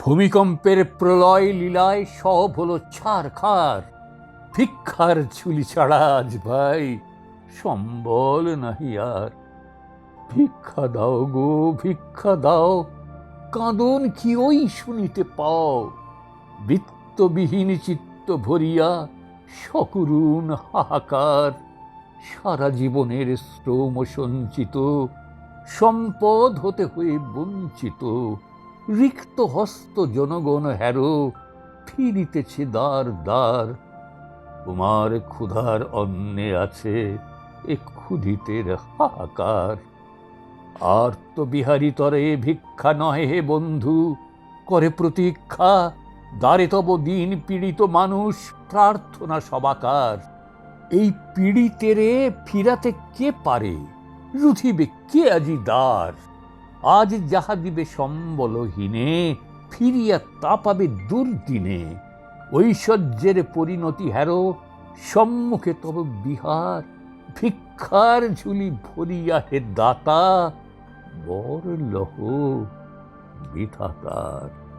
ভূমিকম্পের প্রলয় লীলায় সব হলো ছাড়খার ভিক্ষার ঝুলি ছাড়া আজ ভাই সম্বল নাহি আর। ভিক্ষা দাও গো, ভিক্ষা দাও। কাঁদন কি ওই শুনিতে পাও? বৃত্তবিহীন চিত্ত ভরিয়া সকরুণ হাহাকার। সারা জীবনের শ্রম সঞ্চিত, সম্পদ হতে হয়ে বঞ্চিত। রিক্ত হস্ত জনগণ হ্যারো ফিরিতেছে দ্বার দ্বার। তোমার ক্ষুধার অন্নে আছে এ ক্ষুধিতের হাহাকার। আর তো বিহারী তরে ভিক্ষা নহে হে বন্ধু, করে প্রতীক্ষা, দ্বারে তব দিন পীড়িত মানুষ, প্রার্থনা সবাকার। এই পীড়িতেরে ফিরাতে কে পারে রুথিবে কে আজি দ্বার? আজ যাহা দিবে সম্বলহীনে, ফিরিয়া তা পাবে দুর্দিনে। ঐশ্বর্যের পরিণতি হ্যারো, সম্মুখে তব বিহার, ভিক্ষার ঝুলি ভরিয়া হে দাতা বর লহ বিধাতার।